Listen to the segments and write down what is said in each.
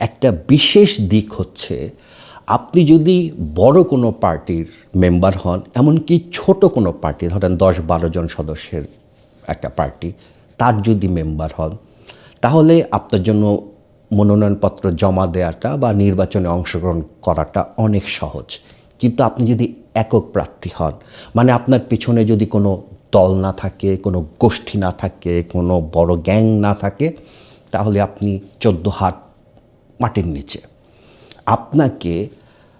একটা বিশেষ দিক হচ্ছে, আপনি যদি বড় কোনো পার্টির মেম্বার হন, এমনকি ছোট কোনো পার্টি, ধরেন দশ বারো জন সদস্যের একটা পার্টি, তার যদি মেম্বার হন, তাহলে আপনার জন্য মনোনয়নপত্র জমা দেওয়াটা বা নির্বাচনে অংশগ্রহণ করাটা অনেক সহজ। কিন্তু আপনি যদি একক প্রার্থী হন মানে আপনার পিছনে যদি কোনো দল না থাকে, কোনো গোষ্ঠী না থাকে, কোনো বড় গ্যাং না থাকে, তাহলে আপনি চোদ্দ হাত মাটির নিচে। আপনাকে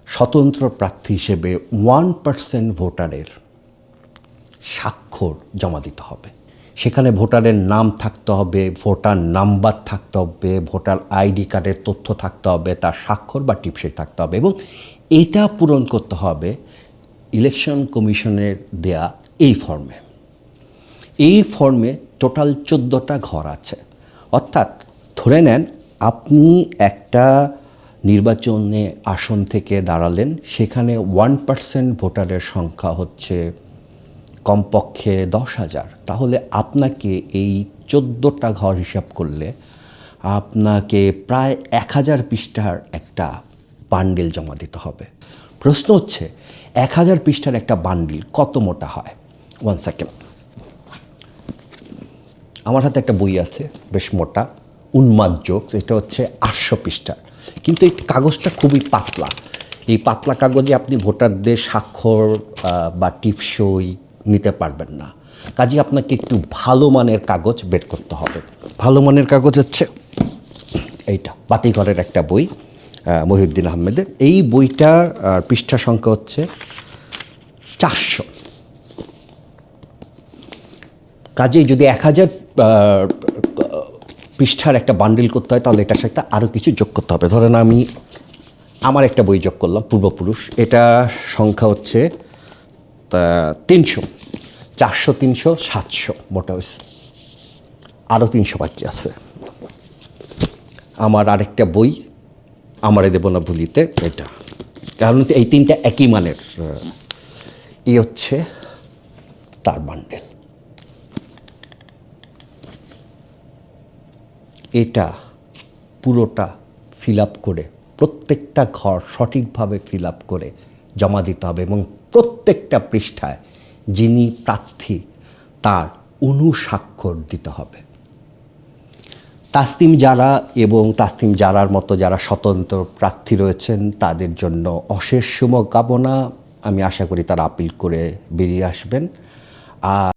স্বতন্ত্র প্রার্থী হিসেবে ওয়ান পার্সেন্ট ভোটারের স্বাক্ষর জমা দিতে হবে। সেখানে ভোটারের নাম থাকতে হবে, ভোটার নাম্বার থাকতে হবে, ভোটার আইডি কার্ডের তথ্য থাকতে হবে, তার স্বাক্ষর বা টিপসে থাকতে হবে এবং এটা পূরণ করতে হবে ইলেকশন কমিশনের দেয়া এই ফর্মে। এই ফর্মে টোটাল চোদ্দোটা ঘর আছে। অর্থাৎ ধরে নেন আপনি একটা নির্বাচনে আসন থেকে দাঁড়ালেন, সেখানে ওয়ান পার্সেন্ট ভোটারের সংখ্যা হচ্ছে কমপক্ষে দশ হাজার। তাহলে আপনাকে এই চোদ্দোটা ঘর হিসাব করলে আপনাকে প্রায় এক হাজার পৃষ্ঠার একটা বান্ডিল জমা দিতে হবে। প্রশ্ন হচ্ছে, এক হাজার পৃষ্ঠার একটা বান্ডিল কত মোটা হয়? ওয়ান সেকেন্ড আমার হাতে একটা বই আছে, বেশ মোটা। উন্মাদ জোকস এটা হচ্ছে আটশো পৃষ্ঠা। কিন্তু এই কাগজটা খুবই পাতলা। এই পাতলা কাগজে আপনি ভোটারদের স্বাক্ষর বা টিপসই নিতে পারবেন না। কাজে আপনাকে একটু ভালো মানের কাগজ বের করতে হবে। ভালো মানের কাগজ হচ্ছে এইটা, বাতিঘরের একটা বই মহিউদ্দিন আহমেদের। এই বইটার পৃষ্ঠা সংখ্যা হচ্ছে চারশো। কাজেই যদি এক হাজার পৃষ্ঠার একটা বান্ডিল করতে হয়, তাহলে এটার সাথে আরও কিছু যোগ করতে হবে। ধরেন আমি আমার একটা বই যোগ করলাম, পূর্বপুরুষ। এটা সংখ্যা হচ্ছে তিনশো। চারশো, তিনশো, সাতশো, মোটা হয়েছে। আরও তিনশো বাকি আছে। আমার আরেকটা বই, আমারে দেব না ভুলিতে, এটা। কারণ এই তিনটা একই মানের এই হচ্ছে তার বান্ডেল এটা পুরোটা ফিল আপ করে, প্রত্যেকটা ঘর সঠিকভাবে ফিল আপ করে জমা দিতে হবে এবং প্রত্যেকটা পৃষ্ঠায় যিনি প্রার্থী তার অনুস্বাক্ষর দিতে হবে। তাসতিম যারা এবং তাসতিম যারার মতো যারা স্বতন্ত্র প্রার্থী রয়েছেন, তাদের জন্য অশেষ শুভকামনা আমি আশা করি তারা আপিল করে বেরিয়ে আসবেন। আর